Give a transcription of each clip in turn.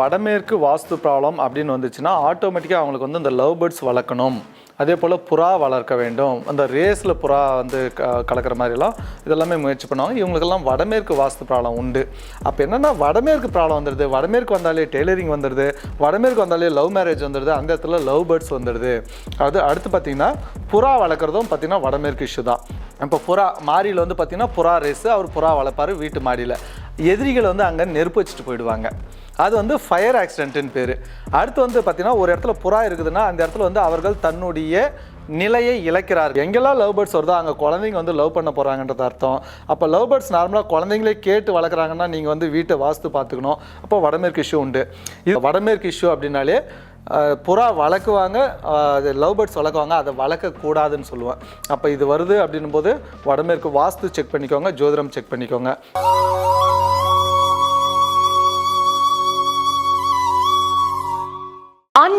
வடமேற்கு வாஸ்து ப்ராப்ளம் அப்படின்னு வந்துச்சுன்னா ஆட்டோமேட்டிக்காக அவங்களுக்கு வந்து இந்த லவ் பேர்ட்ஸ் வளர்க்கணும். அதே போல் புறா வளர்க்க வேண்டும். அந்த ரேஸில் புறா வந்து க கலக்கிற மாதிரிலாம் இதெல்லாமே முயற்சி பண்ணுவாங்க. இவங்களுக்கெல்லாம் வடமேற்கு வாஸ்து ப்ராப்ளம் உண்டு. அப்போ என்னென்னா வடமேற்கு ப்ராப்ளம் வந்துடுது வடமேற்கு வந்தாலே டெய்லரிங் வந்துடுது வடமேற்கு வந்தாலே லவ் மேரேஜ் வந்துடுது அந்த இடத்துல லவ் பேர்ட்ஸ் வந்துடுது அது அடுத்து பார்த்தீங்கன்னா புறா வளர்க்குறதும் பார்த்திங்கன்னா வடமேற்கு இஷ்யூ தான். இப்போ புறா மாடியில் வந்து பார்த்திங்கன்னா புறா ரேஸு அவர் புறா வளர்ப்பார் வீட்டு மாடியில். எதிரிகள் வந்து அங்கே நெருப்பு வச்சுட்டு போயிடுவாங்க. அது வந்து ஃபயர் ஆக்சிடென்ட்டுன்னு பேர். அடுத்து வந்து பார்த்திங்கன்னா ஒரு இடத்துல புறா இருக்குதுன்னா அந்த இடத்துல வந்து அவர்கள் தன்னுடைய நிலையை இழக்கிறார்கள். எங்கெல்லாம் லவ் பேர்ட்ஸ் வருதோ அங்கே குழந்தைங்க வந்து லவ் பண்ண போகிறாங்கன்றது அர்த்தம். அப்போ லவ் பேர்ட்ஸ் நார்மலாக குழந்தைங்களே கேட்டு வளர்க்குறாங்கன்னா நீங்கள் வந்து வீட்டை வாஸ்து பார்த்துக்கணும். அப்போ வடமேற்கு இஷ்யூ உண்டு. இது வடமேற்கு இஷ்யூ அப்படின்னாலே புறா வளர்க்குவாங்க லவ் பேர்ட்ஸ் வளர்க்குவாங்க அதை வளர்க்கக்கூடாதுன்னு சொல்லுவேன் அப்போ இது வருது அப்படின்னும் போது வடமேற்கு வாஸ்து செக் பண்ணிக்கோங்க ஜோதிடம் செக் பண்ணிக்கோங்க.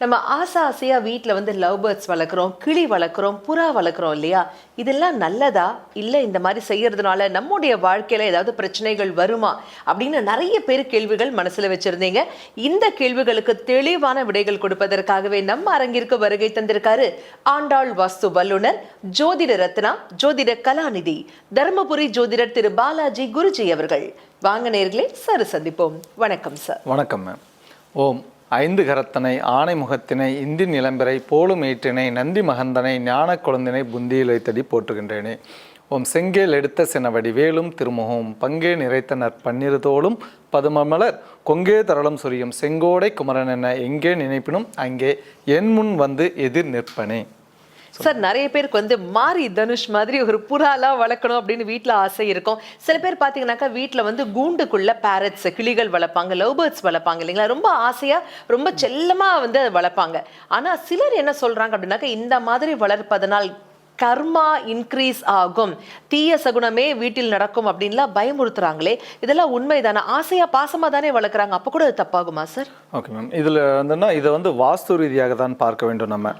நம்ம ஆசை ஆசையாக வீட்டில் வந்து லவ் பேர்ட்ஸ் வளர்க்குறோம் கிளி வளர்க்குறோம் புறா வளர்க்குறோம் இல்லையா? இதெல்லாம் நல்லதா? இல்லை இந்த மாதிரி செய்கிறதுனால நம்முடைய வாழ்க்கையில் ஏதாவது பிரச்சனைகள் வருமா? அப்படின்னு நிறைய பேர் கேள்விகள் மனசில் வச்சுருந்தீங்க. இந்த கேள்விகளுக்கு தெளிவான விடைகள் கொடுப்பதற்காகவே நம்ம அரங்கிற்கு வருகை தந்திருக்காரு ஆண்டாள் வாஸ்து வல்லுனர் ஜோதிட ரத்னா ஜோதிட கலாநிதி தர்மபுரி ஜோதிடர் திரு பாலாஜி குருஜி அவர்கள். வாங்க நேர்களே சார் சந்திப்போம். வணக்கம் சார். வணக்கம் மேம் ஓம். ஐந்து கரத்தனை ஆனை முகத்தினை இந்தி நிலம்பரை போலும் ஏற்றினை நந்தி மகந்தனை ஞான குழந்தினை புந்தியில் வைத்தடி போற்றுகின்றேனே. ஓம் செங்கேல் எடுத்த சினவடி வேலும் திருமுகம் பங்கே நிறைத்த நற்பன்னிருதோளும் பதுமமலர் கொங்கே தரளம் சொரியும் செங்கோடை குமரன் என எங்கே நினைப்பினும் அங்கே என் முன் வந்து எதிர் நிற்பனே. சார் நிறைய பேருக்கு வந்து மாரி தனுஷ் மாதிரி ஒரு புறாலாம் வளர்க்கணும் அப்படின்னு வீட்ல ஆசை இருக்கும். சில பேர் பாத்தீங்கன்னாக்கா வீட்ல வந்து கூண்டுக்குள்ள பேரட்ஸ் கிளிகள் வளர்ப்பாங்க லவ் பேர்ட்ஸ் வளர்ப்பாங்க இல்லைங்களா? ரொம்ப ஆசையா ரொம்ப செல்லமா வந்து அதை வளர்ப்பாங்க. ஆனா சிலர் என்ன சொல்றாங்க அப்படின்னாக்கா இந்த மாதிரி வளர்ப்பதனால் கர்மா இன்க்ரீஸ் ஆகும். தீய சகுனமே வீட்டில் நடக்கும் அப்படின்லாம் பயமுறுத்துறாங்களே. இதெல்லாம் உண்மைதானே? ஆசையா பாசமா தானே வளர்க்குறாங்க? அப்ப கூட தப்பாகுமா சார்? ஓகே மேம் இதில் வந்துன்னா இதை வந்து வாஸ்து ரீதியாக தான் பார்க்க வேண்டும் நம்ம.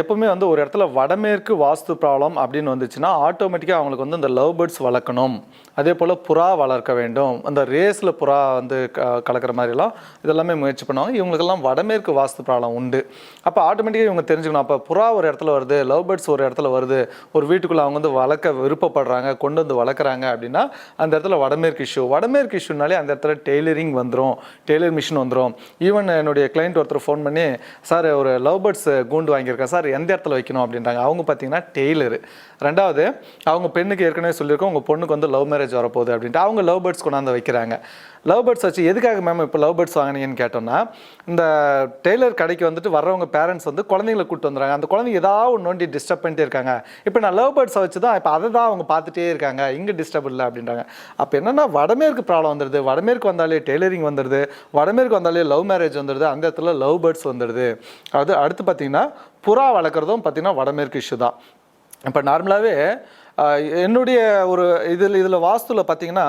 எப்பவுமே வந்து ஒரு இடத்துல வடமேற்கு வாஸ்து ப்ராப்ளம் அப்படின்னு வந்துச்சுன்னா ஆட்டோமேட்டிக்காக அவங்களுக்கு வந்து இந்த லவ் பேர்ட்ஸ் வளர்க்கணும். அதே போல் புறா வளர்க்க வேண்டும். அந்த ரேஸில் புறா வந்து க கலக்கிற மாதிரிலாம் இதெல்லாமே முயற்சி பண்ணுவாங்க. இவங்களுக்கெல்லாம் வடமேற்கு வாஸ்து ப்ராப்ளம் உண்டு. அப்போ ஆட்டோமேட்டிக்காக இவங்க தெரிஞ்சுக்கணும். அப்போ புறா ஒரு இடத்துல வருது லவ் பேர்ட்ஸ் ஒரு இடத்துல வருது. ஒரு வீட்டுக்குள்ளே அவங்க வந்து வளர்க்க விருப்பப்படுறாங்க கொண்டு வந்து வளர்க்குறாங்க அப்படின்னா அந்த இடத்துல வடமேற்கு இஷ்யூ வடமேற்கு இஷ்யூனாலே அந்த இடத்துல டெய்லரிங் வந்துடும் டெய்லர் மிஷின் வந்துடும் ஈவன் என்னுடைய கிளைண்ட் ஒருத்தர் ஃபோன் பண்ணி சார் ஒரு லவ் பேர்ட்ஸ் கூண்டு வாங்கி வாங்கியிருக்கேன் சார் எந்த இடத்துல வைக்கணும் அப்படின்றாங்க. அவங்க பார்த்தீங்கன்னா டெய்லரு. ரெண்டாவது அவங்க பெண்ணுக்கு ஏற்கனவே சொல்லியிருக்கோம் உங்கள் பொண்ணுக்கு வந்து லவ் மேரேஜ் வரப்போகுது அப்படின்ட்டு. அவங்க லவ் பேர்ட்ஸ் கொண்டாந்து வைக்கிறாங்க. லவ் பேர்ட்ஸ் வச்சு எதுக்காக மேம் இப்போ லவ் பேர்ட்ஸ் வாங்கினீங்கன்னு கேட்டோம்னா இந்த டெய்லர் கடைக்கு வந்துட்டு வர்றவங்க பேரண்ட்ஸ் வந்து குழந்தைங்களை கூட்டு வந்துடுறாங்க. அந்த குழந்தைங்க ஏதாவது ஒன்று நோண்டி டிஸ்டர்ப் பண்ணிட்டே இருக்காங்க. இப்போ நான் லவ் பேர்ட்ஸை வச்சு தான் இப்போ அதை தான் அவங்க பார்த்துட்டே இருக்காங்க. இங்கே டிஸ்டர்ப் இல்லை அப்படின்றாங்க. அப்போ என்னென்னா வடமேற்கு ப்ராப்ளம் வந்துடுது. வடமேற்கு வந்தாலே டெய்லரிங் வந்துடுது. வடமேற்கு வந்தாலே லவ் மேரேஜ் வந்துடுது. அந்த இடத்துல லவ் பேர்ட்ஸ் வந்துடுது. அது அடுத்து பார்த்தீங்கன்னா புறா வளர்க்குறதும் பார்த்தீங்கன்னா வடமேற்கு இஷ்யூ தான். இப்போ நார்மலாகவே என்னுடைய ஒரு இதில் இதில் வாஸ்துவில் பார்த்தீங்கன்னா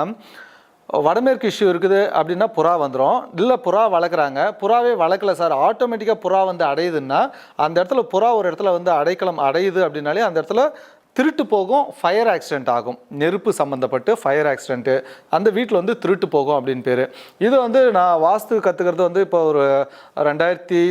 வடமேற்கு இஷ்யூ இருக்குது அப்படின்னா புறா வந்துடும் இல்லை புறா வளர்க்குறாங்க. புறாவே வளர்க்கல சார். ஆட்டோமேட்டிக்காக புறா வந்து அடையுதுன்னா அந்த இடத்துல புறா ஒரு இடத்துல வந்து அடைக்கலம் அடையுது அப்படின்னாலே அந்த இடத்துல திருட்டு போகும் ஃபயர் ஆக்சிடென்ட் ஆகும். நெருப்பு சம்மந்தப்பட்டு ஃபயர் ஆக்சிடென்ட்டு அந்த வீட்டில் வந்து திருட்டு போகும் அப்படின்னு பேர். இது வந்து நான் வாஸ்து கற்றுக்கிறது வந்து இப்போ ஒரு ரெண்டாயிரத்தி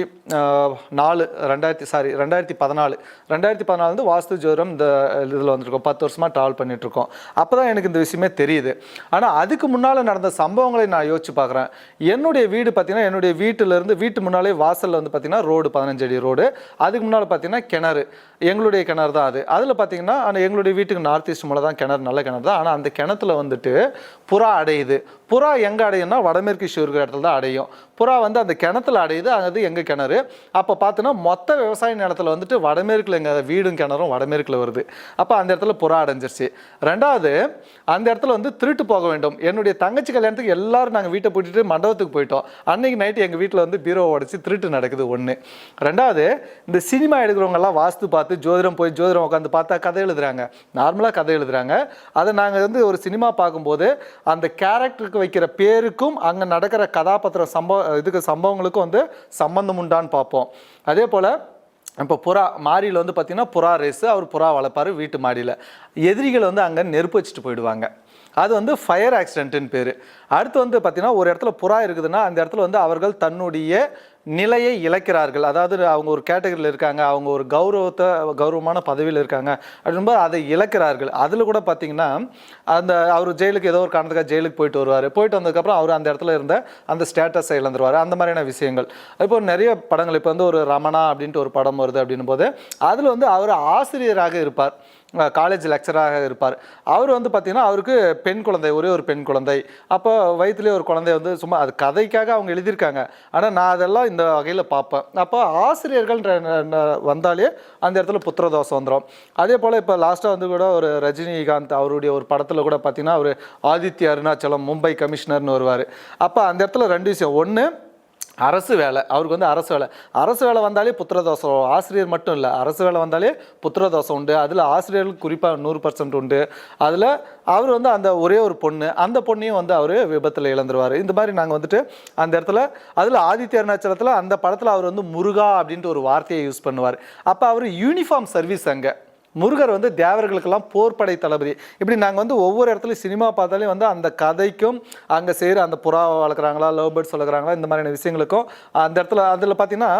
நாலு ரெண்டாயிரத்தி சாரி ரெண்டாயிரத்தி பதினாலு. ரெண்டாயிரத்தி பதினாலு வந்து வாஸ்து ஜோரம் இந்த இதில் வந்திருக்கோம். பத்து வருஷமாக ட்ராவல் பண்ணிகிட்ருக்கோம் அப்போ தான் எனக்கு இந்த விஷயமே தெரியுது. ஆனால் அதுக்கு முன்னால் நடந்த சம்பவங்களை நான் யோசிச்சு பார்க்குறேன் என்னுடைய வீடு பார்த்திங்கன்னா என்னுடைய வீட்டிலேருந்து வீட்டு முன்னாலே வாசலில் வந்து பார்த்தீங்கன்னா ரோடு பதினஞ்சு அடி ரோடு. அதுக்கு முன்னால் பார்த்தீங்கன்னா கிணறு. எங்களுடைய கிணறு தான் அது. அதில் பார்த்தீங்கன்னா ஆனால் எங்களுடைய வீட்டுக்கு நார்த் ஈஸ்ட் மூலம் தான் கிணறு நல்ல கிணறு தான். ஆனால் அந்த கிணத்துல வந்துட்டு புறா அடையுது. புறா எங்கே அடையும்னா வடமேற்கு இஷ்யூ இருக்கிற இடத்துல தான் அடையும். புறா வந்து அந்த கிணத்துல அடையுது அது எங்கள் கிணறு? அப்போ பார்த்தோன்னா மொத்த விவசாய நிலத்தில் வந்துட்டு வடமேற்கில் எங்கள் வீடும் கிணறும் வடமேற்கில் வருது. அப்போ அந்த இடத்துல புறா அடைஞ்சிருச்சு. ரெண்டாவது அந்த இடத்துல வந்து திருட்டு போக வேண்டும். என்னுடைய தங்கச்சி கல்யாணத்துக்கு எல்லாரும் நாங்கள் வீட்டை பூட்டிட்டு மண்டபத்துக்கு போயிட்டோம். அன்னைக்கு நைட்டு எங்கள் வீட்டில் வந்து பீரோ உடச்சி திருட்டு நடக்குது ஒன்று ரெண்டாவது இந்த சினிமா எடுக்கிறவங்கெல்லாம் வாஸ்து பார்த்து ஜோதிடம் போய் ஜோதிடம் உட்காந்து பார்த்தா கதை எழுதுறாங்க. நார்மலாக கதை எழுதுறாங்க. அதை நாங்கள் வந்து ஒரு சினிமா பார்க்கும்போது அந்த கேரக்டருக்கு வைக்கிற பேருக்கும் அங்கே நடக்கிற கதாபாத்திர சம்பவ இதுக்கு சம்பவங்களுக்கும் வந்து சம்பந்தம் உண்டான்னு பார்ப்போம். அதே போல் இப்போ புறா மாடியில் வந்து பார்த்தீங்கன்னா புறா ரேஸு அவர் புறா வளர்ப்பார் வீட்டு மாடியில். எதிரிகள் வந்து அங்கே நெருப்பு வச்சுட்டு போயிடுவாங்க. அது வந்து ஃபயர் ஆக்சிடென்ட்டுன்னு பேர். அடுத்து வந்து பார்த்தீங்கன்னா ஒரு இடத்துல புறா இருக்குதுன்னா அந்த இடத்துல வந்து அவர்கள் தன்னுடைய நிலையை இழக்கிறார்கள். அதாவது அவங்க ஒரு கேட்டகரியில் இருக்காங்க அவங்க ஒரு கௌரவத்தை கௌரவமான பதவியில் இருக்காங்க அப்படின்போது அதை இழக்கிறார்கள். அதில் கூட பார்த்தீங்கன்னா அந்த அவர் ஜெயிலுக்கு ஏதோ ஒரு காரணத்துக்காக ஜெயிலுக்கு போயிட்டு வருவார். போயிட்டு வந்ததுக்கப்புறம் அவர் அந்த இடத்துல இருந்த அந்த ஸ்டேட்டஸை இழந்துருவார். அந்த மாதிரியான விஷயங்கள். இப்போ நிறைய படங்கள் இப்போ வந்து ஒரு ரமணா அப்படின்ட்டு ஒரு படம் வருது அப்படின்னும் போது அதில் வந்து அவர் ஆசிரியராக இருப்பார். காலேஜ் லெக்சராக இருப்பார். அவர் வந்து பார்த்தீங்கன்னா அவருக்கு பெண் குழந்தை ஒரே ஒரு பெண் குழந்தை. அப்போ வயிற்றுலேயே ஒரு குழந்தை வந்து சும்மா அது கதைக்காக அவங்க எழுதியிருக்காங்க. ஆனால் நான் அதெல்லாம் இந்த வகையில் பார்ப்பேன். அப்போ ஆசிரியர்கள் வந்தாலே அந்த இடத்துல புத்திரதோஷம் வந்துடும் அதே போல் இப்போ லாஸ்ட்டாக வந்து கூட ஒரு ரஜினிகாந்த் அவருடைய ஒரு படத்தில் கூட பார்த்திங்கன்னா அவர் ஆதித்ய அருணாச்சலம் மும்பை கமிஷனர்னு வருவார். அப்போ அந்த இடத்துல ரெண்டு விஷயம். ஒன்று அரசு வேலை அவருக்கு வந்து அரசு வேலை. அரசு வேலை வந்தாலே புத்திரதோஷம் ஆசிரியர் மட்டும் இல்லை அரசு வேலை வந்தாலே புத்திரதோஷம் உண்டு. அதில் ஆசிரியர்களுக்கு குறிப்பாக நூறு பர்சன்ட் உண்டு. அதில் அவர் வந்து அந்த ஒரே ஒரு பொண்ணு அந்த பொண்ணையும் வந்து அவர் விபத்தில் இழந்துருவார். இந்த மாதிரி நாங்கள் வந்துட்டு அந்த இடத்துல அதில் ஆதித்ய அருணாச்சலத்தில் அந்த படத்தில் அவர் வந்து முருகா அப்படின்ட்டு ஒரு வார்த்தையை யூஸ் பண்ணுவார். அப்போ அவர் யூனிஃபார்ம் சர்வீஸ் அங்கே. முருகர் வந்து தேவர்களுக்கெல்லாம் போர்ப்படை தளபதி. இப்படி நாங்கள் வந்து ஒவ்வொரு இடத்துலையும் சினிமா பார்த்தாலே வந்து அந்த கதைக்கும் அங்கே செய்கிற அந்த புறாவை வளர்க்குறாங்களா லவ் பேர்ட்ஸ் வளர்க்குறாங்களா இந்த மாதிரியான விஷயங்களுக்கும் அந்த இடத்துல அதில் பார்த்தீங்கன்னா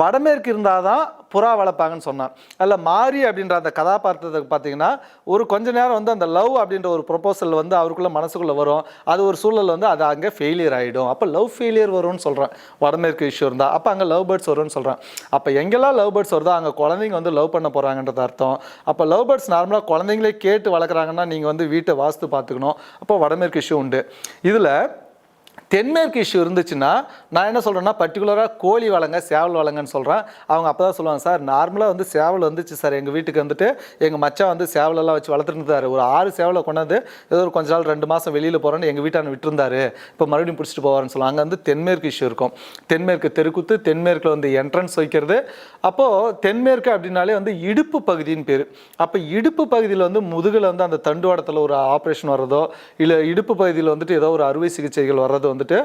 வடமேற்கு இருந்தால் தான் புறா வளர்ப்பாங்கன்னு சொன்னான். அதில் மாரி அப்படின்ற அந்த கதாபாத்திரத்துக்கு பார்த்தீங்கன்னா ஒரு கொஞ்ச நேரம் வந்து அந்த லவ் அப்படின்ற ஒரு ப்ரொப்போசல் வந்து அவருக்குள்ள மனசுக்குள்ளே வரும். அது ஒரு சூழல் வந்து அது அங்கே ஃபெயிலியர் ஆகிடும் அப்போ லவ் ஃபெயிலியர் வரும்னு சொல்கிறேன் வடமேற்கு இஷ்யூ இருந்தால் அப்போ அங்கே லவ் பேர்ட்ஸ் வரும்னு சொல்கிறேன் அப்போ எங்கெல்லாம் லவ் பேர்ட்ஸ் வருதோ அங்கே குழந்தைங்க வந்து லவ் பண்ண போகிறாங்கன்றது அர்த்தம். அப்போ லவ் பேர்ட்ஸ் நார்மலாக குழந்தைங்களே கேட்டு வளர்க்குறாங்கன்னா நீங்கள் வந்து வீட்டை வாஸ்து பார்த்துக்கணும். அப்போ வடமேற்கு இஷ்யூ உண்டு. இதில் தென்மேற்கு இஷ்யூ இருந்துச்சுன்னா நான் என்ன சொல்கிறேன்னா பர்டிகுலராக கோழி வளங்க சேவல் வளங்கன்னு சொல்கிறேன் அவங்க அப்போ தான் சொல்லுவாங்க சார் நார்மலாக வந்து சேவல் வந்துச்சு சார். எங்கள் வீட்டுக்கு வந்துட்டு எங்கள் மச்சான் வந்து சேவலெல்லாம் வச்சு வளர்த்துட்டு இருந்தார். ஒரு ஆறு சேவலை கொண்டாந்து ஏதோ ஒரு கொஞ்ச நாள் ரெண்டு மாதம் வெளியில் போகிறேன்னு எங்கள் வீட்டான விட்டுருந்தாரு. இப்போ மறுபடியும் பிடிச்சிட்டு போவார்னு சொல்லுவாங்க. அங்கே வந்து தென்மேற்கு இஷ்யூ இருக்கும். தென்மேற்கு தெருக்குத்து தென்மேற்கில் வந்து என்ட்ரன்ஸ் வைக்கிறது. அப்போது தென்மேற்கு அப்படின்னாலே வந்து இடுப்பு பகுதின்னு பேர். அப்போ இடுப்பு பகுதியில் வந்து முதுகில் வந்து அந்த தண்டுவாடத்தில் ஒரு ஆப்ரேஷன் வர்றதோ இல்லை இடுப்பு பகுதியில் வந்துட்டு ஏதோ ஒரு அறுவை சிகிச்சைகள் வர்றதோ வந்துட்டு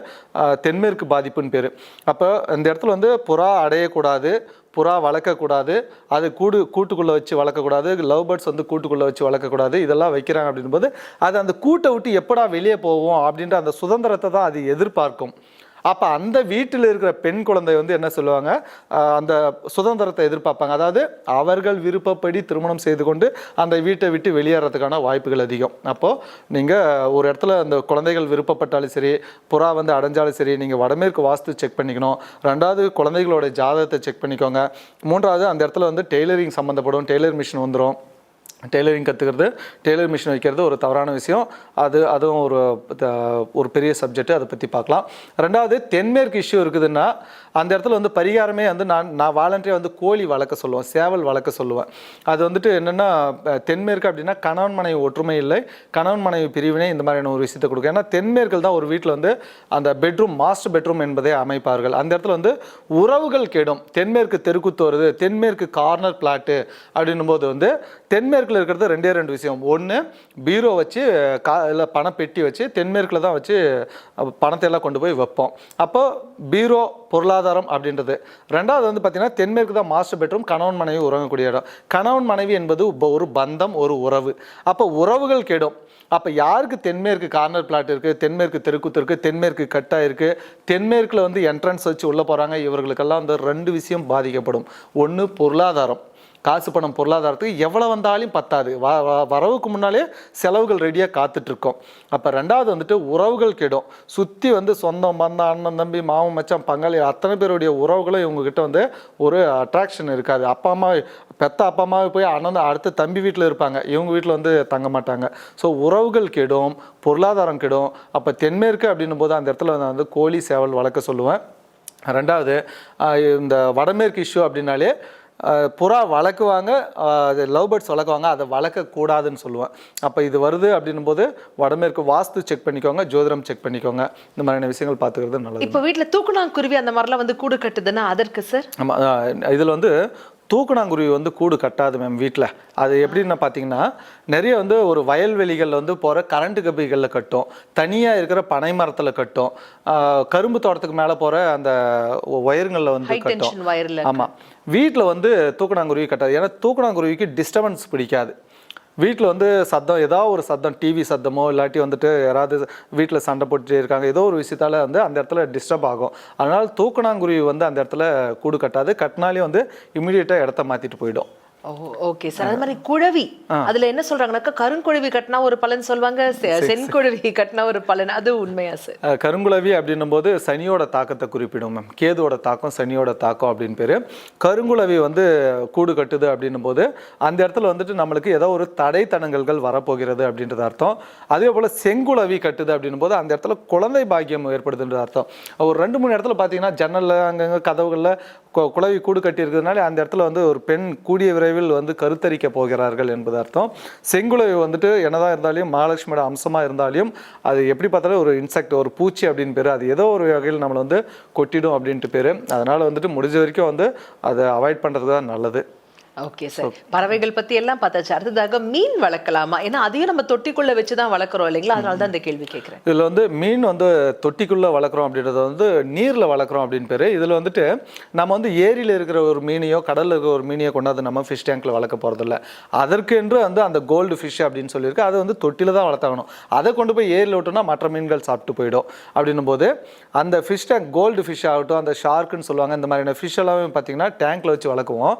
தென்மேற்கு பாதிப்புன்னு பேர். அப்போ இந்த இடத்துல வந்து புறா அடையக்கூடாது புறா வளர்க்கக்கூடாது அது கூடு கூட்டுக்குள்ளே வச்சு வளர்க்கக்கூடாது லவ் பேர்ட்ஸ் வந்து கூட்டுக்குள்ளே வச்சு வளர்க்கக்கூடாது இதெல்லாம் வைக்கிறாங்க அப்படின்போது அது அந்த கூட்டை விட்டு எப்படா வெளியே போவோம் அப்படின்ற அந்த சுதந்திரத்தை தான் அது எதிர்பார்க்கும். அப்போ அந்த வீட்டில் இருக்கிற பெண் குழந்தை வந்து என்ன சொல்லுவாங்க? அந்த சுதந்திரத்தை எதிர்பார்ப்பாங்க. அதாவது அவர்கள் விருப்பப்படி திருமணம் செய்து கொண்டு அந்த வீட்டை விட்டு வெளியேறதுக்கான வாய்ப்புகள் அதிகம். அப்போது நீங்கள் ஒரு இடத்துல அந்த குழந்தைகள் விருப்பப்பட்டாலும் சரி புறா வந்து அடைஞ்சாலும் சரி நீங்கள் வடமேற்கு வாஸ்து செக் பண்ணிக்கணும். ரெண்டாவது குழந்தைகளோட ஜாதகத்தை செக் பண்ணிக்கோங்க. மூன்றாவது அந்த இடத்துல வந்து டெய்லரிங் சம்மந்தப்படும் டெய்லர் மிஷின் வந்துடும் டெய்லரிங் கற்றுக்கிறது டெய்லர் மிஷின் வைக்கிறது ஒரு தவறான விஷயம். அது அதுவும் ஒரு த- ஒரு பெரிய சப்ஜெக்ட் அதை பற்றி பார்க்கலாம். ரெண்டாவது தென்மேற்கு இஷ்யூ இருக்குதுன்னா அந்த இடத்துல வந்து பரிகாரமே வந்து நான் நான் வாலண்டியாக வந்து கோழி வளர்க்க சொல்லுவேன் சேவல் வளர்க்க சொல்லுவேன். அது வந்துட்டு என்னென்னா தென்மேற்கு அப்படின்னா கணவன் மனைவி ஒற்றுமை இல்லை கணவன் மனைவி பிரிவினை இந்த மாதிரியான ஒரு விஷயத்தை கொடுக்கும். ஏன்னா தென்மேற்கில் தான் ஒரு வீட்டில் வந்து அந்த பெட்ரூம் மாஸ்டர் பெட்ரூம் என்பதை அமைப்பார்கள். அந்த இடத்துல வந்து உறவுகள் கெடும். தென்மேற்கு தெருக்குத்து வருது தென்மேற்கு கார்னர் பிளாட்டு அப்படின்னும் போது வந்து தென்மேற்கு தென்மேற்கில் இருக்கிறது ரெண்டே ரெண்டு விஷயம். ஒன்று பீரோ வச்சு கா இல்லை பணப்பெட்டி வச்சு தென்மேற்கில் தான் வச்சு பணத்தை எல்லாம் கொண்டு போய் வைப்போம். அப்போ பீரோ பொருளாதாரம் அப்படின்றது. ரெண்டாவது வந்து பார்த்திங்கன்னா தென்மேற்கு தான் மாஸ்டர் பெட்ரூம் கணவன் மனைவி உறங்கக்கூடிய இடம். கணவன் மனைவி என்பது ஒரு பந்தம் ஒரு உறவு. அப்போ உறவுகள் கெடும். அப்போ யாருக்கு தென்மேற்கு கார்னர் பிளாட் இருக்குது தென்மேற்கு தெருக்குத்து இருக்குது தென்மேற்கு கட்டா இருக்குது தென்மேற்கில் வந்து என்ட்ரன்ஸ் வச்சு உள்ளே போகிறாங்க இவர்களுக்கெல்லாம் வந்து ரெண்டு விஷயம் பாதிக்கப்படும். ஒன்று பொருளாதாரம். காசு பணம் பொருளாதாரத்துக்கு எவ்வளோ வந்தாலும் பத்தாது. வ வ- வரவுக்கு முன்னாலே செலவுகள் ரெடியாக காத்துட்ருக்கோம். அப்போ ரெண்டாவது வந்துட்டு உறவுகள் கெடும். சுற்றி வந்து சொந்தம் பந்தம் அண்ணன் தம்பி மாமன் மச்சான் பங்காளி அத்தனை பேருடைய உறவுகளும் இவங்ககிட்ட வந்து ஒரு அட்ராக்ஷன் இருக்காது. அப்பா அம்மா பெத்த அப்பா அம்மாவை போய் அண்ணன் அடுத்து தம்பி வீட்டில் இருப்பாங்க. இவங்க வீட்டில் வந்து தங்க மாட்டாங்க. ஸோ உறவுகள் கெடும் பொருளாதாரம் கெடும். அப்போ தென்மேற்கு அப்படின்னும் போது அந்த இடத்துல நான் வந்து கோழி சேவல் வளர்க்க சொல்லுவேன். ரெண்டாவது இந்த வடமேற்கு இஷ்யூ அப்படின்னாலே புறா வளர்க்குவாங்க லவ் பேர்ட்ஸ் வளர்க்குவாங்க அதை வளர்க்கக்கூடாதுன்னு சொல்லுவேன். அப்போ இது வருது அப்படின்னும் போது வடமேற்கு வாஸ்து செக் பண்ணிக்கோங்க ஜோதிடம் செக் பண்ணிக்கோங்க. இந்த மாதிரியான விஷயங்கள் பார்த்துக்கிறது நல்லது. இப்ப வீட்டுல தூக்குனாங்குருவி அந்த மாதிரிலாம் வந்து கூடு கட்டுதுன்னா அதற்கு சார்? ஆமாம் இதில் வந்து தூக்கணாங்குருவி வந்து கூடு கட்டாது மேம் வீட்டில் அது எப்படின்னு பார்த்தீங்கன்னா நிறைய வந்து ஒரு வயல்வெளிகளில் வந்து போகிற கரண்ட் கம்பிகளில் கட்டும். தனியாக இருக்கிற பனை மரத்தில் கட்டும். கரும்பு தோட்டத்துக்கு மேலே போகிற அந்த ஒயருங்களில் வந்து கட்டும். ஆமாம் வீட்டில் வந்து தூக்கணாங்குருவி கட்டாது. ஏன்னா தூக்கணாங்குருவிக்கு டிஸ்டர்பன்ஸ் பிடிக்காது. வீட்டில் வந்து சத்தம் ஏதாவது ஒரு சத்தம் டிவி சத்தமோ இல்லாட்டி வந்துட்டு யாராவது வீட்டில் சண்டை போட்டு இருக்காங்க ஏதோ ஒரு விஷயத்தால் வந்து அந்த இடத்துல டிஸ்டர்ப் ஆகும். அதனால் தூக்கணாங்குருவி வந்து அந்த இடத்துல கூடு கட்டாது. கட்டினாலே வந்து இமீடியட்டாக இடத்த மாற்றிட்டு போயிடும். Okay sir. அது மாதிரி குழவி. அதுல என்ன சொல்றாங்கன்னாக்கா கருங்குழவி கட்டினா ஒரு பலன் சொல்லுவாங்க செ- செங்குழவி கட்டினா ஒரு பலன். அது உண்மையா சார்? அஹ் கருங்குளவி அப்படின்னும் போது சனியோட தாக்கத்தை குறிப்பிடும் மேம். கேதுவோட தாக்கம் சனியோட தாக்கம் அப்படின்னு பேர். கருங்குளவி வந்து கூடு கட்டுது அப்படின்னும் போது அந்த இடத்துல வந்துட்டு நம்மளுக்கு ஏதோ ஒரு தடைத்தடங்கல்கள் வரப்போகிறது அப்படின்றது அர்த்தம். அதே போல் செங்குளவி கட்டுது அப்படின்னும் போது அந்த இடத்துல குழந்தை பாக்கியம் ஏற்படுதுன்றது அர்த்தம். ஒரு ரெண்டு மூணு இடத்துல பார்த்தீங்கன்னா ஜன்னலில் அங்கங்கே கதவுகளில் கு- குளவி கூடு கட்டி இருக்கிறதுனால அந்த இடத்துல வந்து ஒரு பெண் கூடிய விரைவில் வந்து கருத்தரிக்க போகிறார்கள் என்பது அர்த்தம். செங்குலை வந்துட்டு என்னதான் இருந்தாலும் மகாலட்சுமியோட அம்சமாக இருந்தாலும் அது எப்படி பார்த்தாலும் ஒரு இன்செக்ட் ஒரு பூச்சி அப்படின்னு பேர். அது ஏதோ ஒரு வகையில் நம்மளை வந்து கொட்டிடும் அப்படின்ட்டு பேர். அதனால் வந்துட்டு முடிஞ்ச வரைக்கும் வந்து அதை அவாய்ட் பண்ணுறது தான் நல்லது. ஓகே சார் பறவைகள் பத்தி எல்லாம் பார்த்தாச்சு. அடுத்ததாக மீன் வளர்க்கலாமா? ஏன்னா அதையும் நம்ம தொட்டிக்குள்ள வச்சு தான் வளர்க்குறோம் இல்லைங்களா? அதனால தான் இந்த கேள்வி கேட்குறேன். இதில் வந்து மீன் வந்து தொட்டிக்குள்ளே வளர்க்குறோம் அப்படின்றது வந்து நீரில் வளர்க்குறோம் அப்படின்னு பேர். இதில் வந்துட்டு நம்ம வந்து ஏரியில் இருக்கிற ஒரு மீனையோ கடலில் இருக்கிற ஒரு மீனையோ கொண்டாந்து நம்ம ஃபிஷ் டேங்க்கில் வளர்க்க போகிறதில்ல அதற்கென்று வந்து அந்த கோல்டு ஃபிஷ் அப்படின்னு சொல்லியிருக்கு. அதை வந்து தொட்டியில் தான் வளர்த்தாகணும். அதை கொண்டு போய் ஏரியில் விட்டோம்னா மற்ற மீன்கள் சாப்பிட்டு போயிடும். அப்படின்னும் போது அந்த ஃபிஷ் டேங்க் கோல்டு ஃபிஷ் ஆகட்டும் அந்த ஷார்க்குன்னு சொல்லுவாங்க இந்த மாதிரியான ஃபிஷ் எல்லாமே பார்த்தீங்கன்னா டேங்க்கில் வச்சு வளர்க்குவோம்.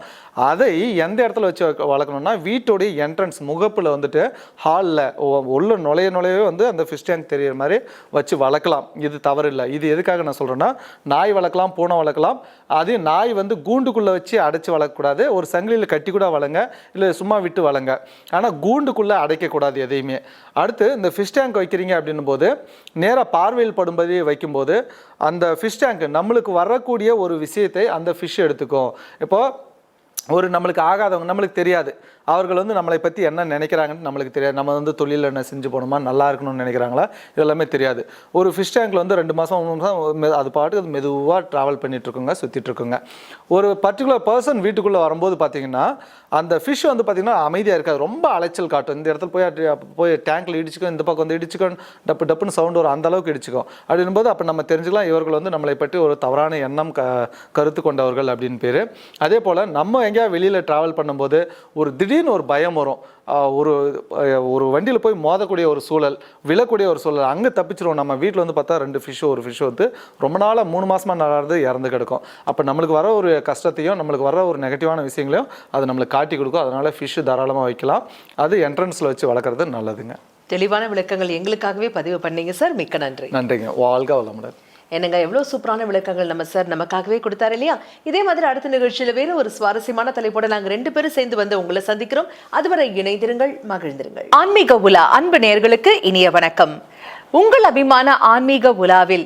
அதை எந்த இடத்துல வச்சு வளர்க்கணும்னா வீட்டோடைய என்ட்ரன்ஸ் முகப்பில் வந்துட்டு ஹாலில் உள்ள நுழைய நுழையவே வந்து அந்த ஃபிஷ் டேங்க் தெரியிற மாதிரி வச்சு வளர்க்கலாம். இது தவறில்லை. இது எதுக்காக நான் சொல்கிறேன்னா நாய் வளர்க்கலாம் பூனை வளர்க்கலாம். அது நாய் வந்து கூண்டுக்குள்ளே வச்சு அடைச்சி வளர்க்கக்கூடாது. ஒரு சங்கிலியில் கட்டி கூட வளங்க இல்லை சும்மா விட்டு வளங்க. ஆனால் கூண்டுக்குள்ளே அடைக்கக்கூடாது எதையுமே. அடுத்து இந்த ஃபிஷ் டேங்க் வைக்கிறீங்க அப்படின்னும் போது நேராக பார்வையில் படும்படி வைக்கும்போது அந்த ஃபிஷ் டேங்க் நம்மளுக்கு வரக்கூடிய ஒரு விஷயத்தை அந்த ஃபிஷ் எடுத்துக்கும். இப்போ ஒரு நம்மளுக்கு ஆகாதவங்க நம்மளுக்கு தெரியாது. அவர்கள் வந்து நம்மளை பற்றி என்ன நினைக்கிறாங்கன்னு நம்மளுக்கு தெரியாது. நம்ம வந்து தொழில் என்ன செஞ்சு போகணுமா நல்லா இருக்கணும்னு நினைக்கிறாங்களா? இதெல்லாமே தெரியாது. ஒரு ஃபிஷ் டேங்க்கில் வந்து ரெண்டு மாதம் மூணு மாதம் அது பாட்டுக்கு அது மெதுவாக ட்ராவல் பண்ணிகிட்ருக்குங்க சுற்றிட்டுருக்குங்க ஒரு பர்டிகுலர் பர்சன் வீட்டுக்குள்ளே வரும்போது பார்த்தீங்கன்னா அந்த ஃபிஷ் வந்து பார்த்திங்கன்னா அமைதியாக இருக்காது. ரொம்ப அலைச்சல் காட்டும். இந்த இடத்துல போய் போய் டேங்கில் இடிச்சுக்கும் இந்த பக்கம் வந்து இடிச்சுக்கும் டப்பு டப்புன்னு சவுண்ட் வரும். அந்த அளவுக்கு இடிச்சுக்கும். அப்படின்னும் போது அப்போ நம்ம தெரிஞ்சுக்கலாம் இவர்கள் வந்து நம்மளை பற்றி ஒரு தவறான எண்ணம் க கருத்து கொண்டவர்கள் அப்படின்னு பேர். அதே போல் நம்ம எங்கேயா வெளியில் ட்ராவல் பண்ணும்போது ஒரு திடீர்னு ஒரு பயம் வரும். ஒரு ஒரு வண்டியில் போய் மோதக்கூடிய ஒரு சூழல் விழக்கூடிய ஒரு சூழல் அங்கே தப்பிச்சிருவோம். நம்ம வீட்டில் வந்து பார்த்தா ரெண்டு ஃபிஷ்ஷோ ஒரு ஃபிஷ்ஷோ வந்து ரொம்ப நாளாக மூணு மாசமா நடந்து இறந்து கிடக்கும். அப்போ நம்மளுக்கு வர ஒரு கஷ்டத்தையும் நம்மளுக்கு வர ஒரு நெகட்டிவான விஷயங்களையும் அது நம்மளுக்கு காட்டி கொடுக்கும். அதனால ஃபிஷ்ஷு தாராளமாக வைக்கலாம். அது என்ட்ரன்ஸில் வச்சு வளர்க்குறது நல்லதுங்க. தெளிவான விளக்கங்கள் எங்களுக்காகவே பதிவு பண்ணீங்க சார். மிக்க நன்றி. நன்றிங்க. வாழ்க வளமுடன். என்னங்க எவ்வளவு சூப்பரான விளக்கங்கள் நம்ம சார் நமக்காகவே கொடுத்தாரு இல்லையா? இதே மாதிரி அடுத்த நிகழ்ச்சியில வேற ஒரு சுவாரஸ்யமான தலைப்போட நாங்க ரெண்டு பேரும் சேர்ந்து வந்து உங்களை சந்திக்கிறோம். அதுவரை இணைந்திருங்கள் மகிழ்ந்திருங்கள். ஆன்மீக உலா அன்பு நேயர்களுக்கு இனிய வணக்கம். உங்கள் அபிமான ஆன்மீக உலாவில்